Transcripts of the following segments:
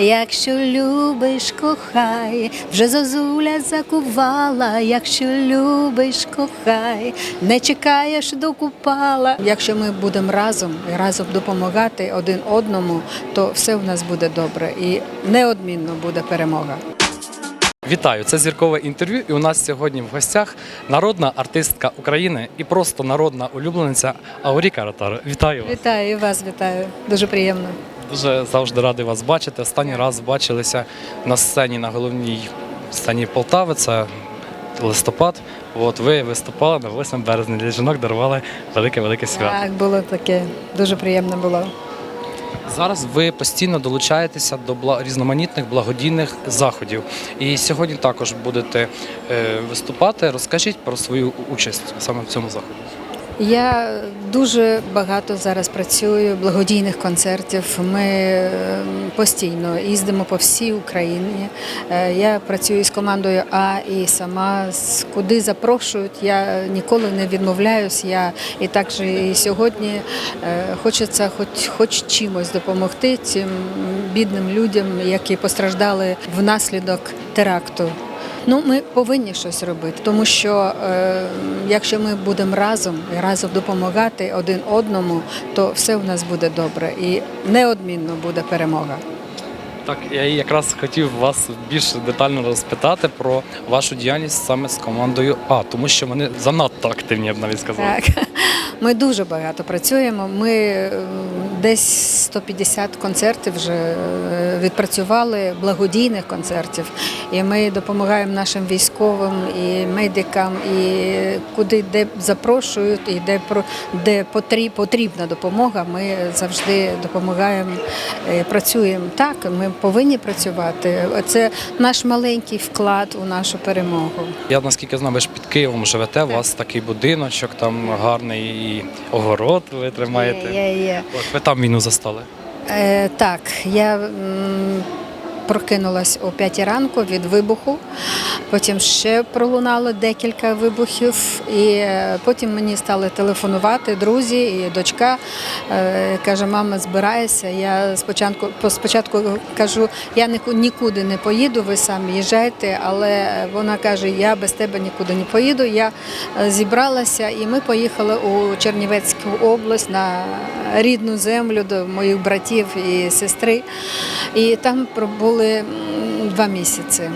Якщо любиш, кохай, вже зозуля закувала, якщо любиш, кохай, не чекаєш до купала. Якщо ми будемо разом і разом допомагати один одному, то все в нас буде добре і неодмінно буде перемога. Вітаю! Це зіркове інтерв'ю. І у нас сьогодні в гостях народна артистка України і просто народна улюблениця Ауріка Ротаро. Вітаю вас! Вітаю і вас, вітаю. Дуже приємно. Дуже завжди радий вас бачити. Останній раз бачилися на сцені на головній сцені Полтави. Це листопад. От ви виступали на 8 березня. Для жінок дарували велике велике свято. Так, було таке. Дуже приємно було. Зараз ви постійно долучаєтеся до бла- різноманітних благодійних заходів. І сьогодні також будете е, виступати. Розкажіть про свою участь саме в цьому заході. Я дуже багато зараз працюю благодійних концертів. Ми е, постійно їздимо по всій Україні. Е, Я працюю з командою А і сама куди запрошують. Я ніколи не відмовляюсь. Я і так же і сьогодні е, хочеться, хоч хоч чимось допомогти цим бідним людям, які постраждали внаслідок теракту. Ну, ми повинні щось робити, тому що е, якщо ми будемо разом і разом допомагати один одному, то все в нас буде добре і неодмінно буде перемога. Так, я якраз хотів вас більш детально розпитати про вашу діяльність саме з командою А, тому що вони занадто активні, я б навіть сказав. Так, ми дуже багато працюємо. Ми е, десь 150 концертів вже е, відпрацювали, благодійних концертів. І ми допомагаємо нашим військовим і медикам, і куди де запрошують, і де про де потрібна допомога. Ми завжди допомагаємо, е, працюємо. Так, ми повинні працювати. Це наш маленький вклад у нашу перемогу. Я наскільки знаю, ви ж під Києвом живете, у вас такий будиночок, там гарний і огород ви тримаєте. Є, є, є. От там війну застали. Е, так, я прокинулась о 5 ранку від вибуху, потім ще пролунало декілька вибухів, і е, потім мені стали телефонувати друзі і дочка. Е, каже, мама, збирайся. Я спочатку, спочатку кажу, я нікуди не поїду, ви самі їжджайте, але вона каже, я без тебе нікуди не поїду. Я е, зібралася і ми поїхали у Чернівецьку область на рідну землю до моїх братів і сестри. І там пробули м, два місяці.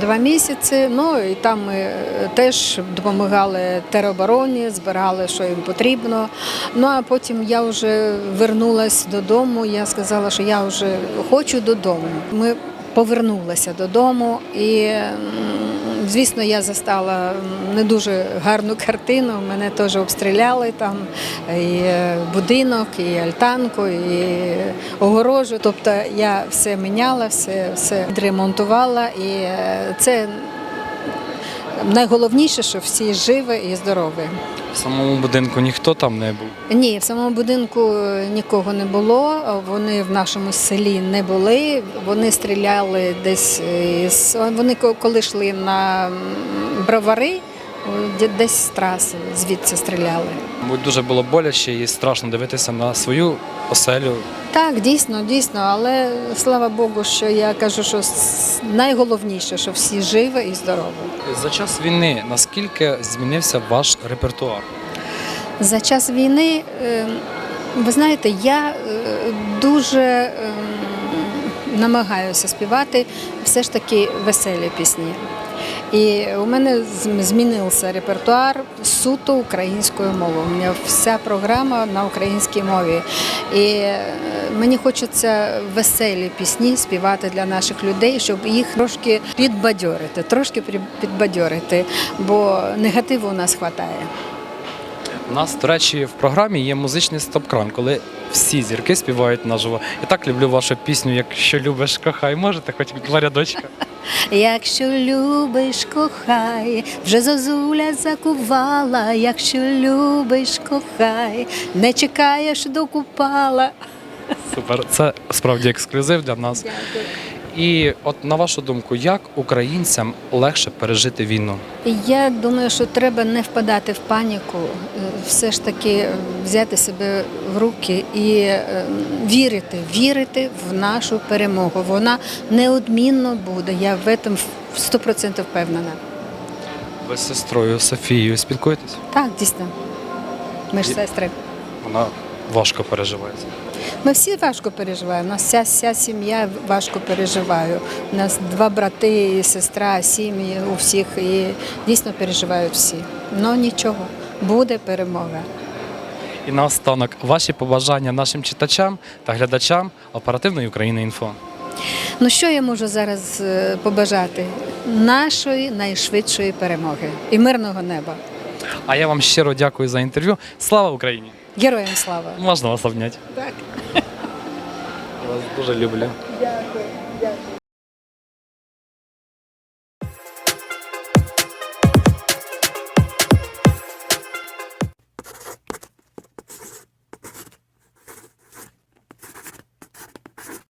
Два місяці. Ну і там ми е, теж допомагали теробороні, збирали, що їм потрібно. Ну а потім я вже вернулася додому. Я сказала, що я вже хочу додому. Ми повернулися додому, і звісно, я застала не дуже гарну картину. Мене теж обстріляли там і е, будинок, і альтанку, і огорожу. Тобто я все міняла, все, все відремонтувала, і е, це найголовніше, що всі живі і здорові. В самому будинку ніхто там не був. Ні, в самому будинку е, нікого не було. Вони в нашому селі не були. Вони стріляли десь із вони ко- коли йшли на бровари, десь з траси звідси стріляли. Мабуть, дуже було боляче і страшно дивитися на свою оселю. Так, дійсно, дійсно, але слава Богу, що я кажу, що найголовніше, що всі живі і здорові. За час війни наскільки змінився ваш репертуар? За час війни, е, ви знаєте, я е, дуже е, намагаюся співати все ж таки веселі пісні. І у мене змінився репертуар суто українською мовою. У мене вся програма на українській мові. І е, мені хочеться веселі пісні співати для наших людей, щоб їх трошки підбадьорити, трошки підбадьорити, бо негативу у нас вистачає. У нас, до речі, в програмі є музичний стоп-кран, коли всі зірки співають наживо. Я так люблю вашу пісню, якщо любиш, кохай. Можете хоч два рядочка? Якщо любиш, кохай, вже зозуля закувала, якщо любиш, кохай, не чекаєш до купала. Супер. Це справді ексклюзив для нас. І от на вашу думку, як українцям легше пережити війну? Я думаю, що треба не впадати в паніку, е, все ж таки взяти себе в руки і е, вірити, вірити в нашу перемогу. Вона неодмінно буде. Я в цьому в 100% впевнена. Ви з сестрою Софією спілкуєтесь? Так, дійсно. Ми ж сестри. Вона важко переживає. Ми всі важко переживаємо. У нас вся, вся сім'я важко переживає. У нас два брати і сестра, сім'ї у всіх і дійсно переживають всі. Ну нічого, буде перемога. І наостанок ваші побажання нашим читачам та глядачам оперативної України інфо. Ну що я можу зараз е, побажати? Нашої найшвидшої перемоги і мирного неба. А я вам щиро дякую за інтерв'ю. Слава Україні! Героям слава! Можна вас обняти. Так. Я вас дуже люблю. Дякую, дякую.